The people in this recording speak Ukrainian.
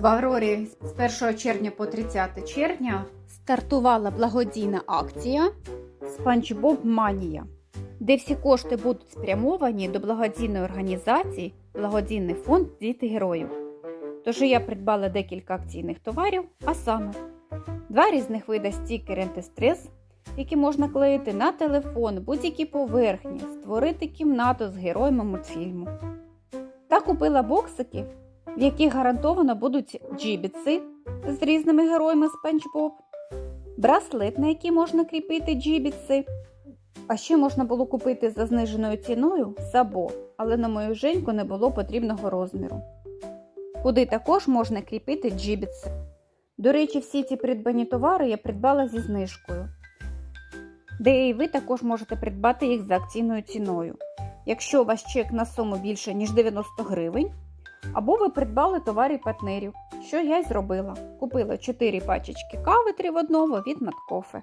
В Аврорі з 1 червня по 30 червня стартувала благодійна акція SpongeBob Манія, де всі кошти будуть спрямовані до благодійної організації Благодійний фонд Діти героїв. Тож я придбала декілька акційних товарів, а саме два різних вида стікери антистрес, які можна клеїти на телефон, будь-які поверхні, створити кімнату з героями мультфільму. Та купила боксики, в яких гарантовано будуть джібіци з різними героями Спанч Боб, браслет, на який можна кріпити джібіци. А ще можна було купити за зниженою ціною сабо, але на мою женьку не було потрібного розміру. Куди також можна кріпити джібіци. До речі, всі ці придбані товари я придбала зі знижкою, де і ви також можете придбати їх за акційною ціною. Якщо у вас чек на суму більше, ніж 90 гривень, або ви придбали товари партнерів, що я й зробила. Купила 4 пачечки кави 3 в одному від Маткофе.